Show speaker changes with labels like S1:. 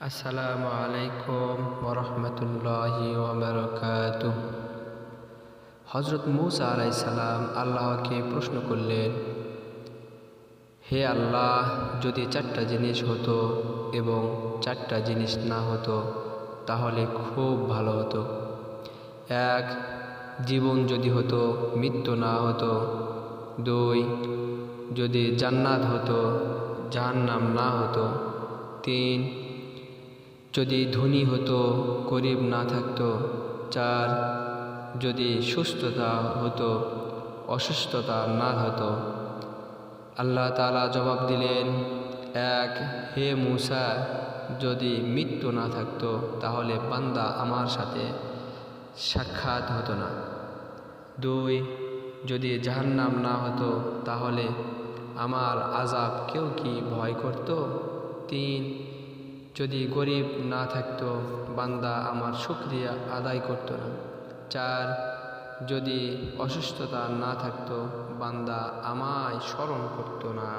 S1: আসসালামু আলাইকুম ওরহমতুল্লাহি ওবরকাত হজরত মুসা আলাইসাল্লাম আল্লাহকে প্রশ্ন করলেন, হে আল্লাহ, যদি চারটা জিনিস হতো এবং চারটা জিনিস না হতো, তাহলে খুব ভালো হতো। এক, জীবন যদি হতো, মৃত্যু না হতো। দুই, যদি জান্নাত হতো, জাহান্নাম না হতো। তিন যদি ধনী হতো, গরিব না থাকতো, চার যদি সুস্থতা হতো, অসুস্থতা না হতো। আল্লাহ তালা জবাব দিলেন, এক, হে মুসা, যদি মৃত্যু না থাকতো, তাহলে বান্দা আমার সাথে সাক্ষাৎ হতো না। দুই, যদি জাহান্নাম না হতো, তাহলে আমার আজাব কেউ কি ভয় করত? তিন যদি গরিব না থাকতো, বান্দা আমার শুক্রিয়া আদায় করত না। চার, যদি অসুস্থতা না থাকতো, বান্দা আমায় স্মরণ করতো না।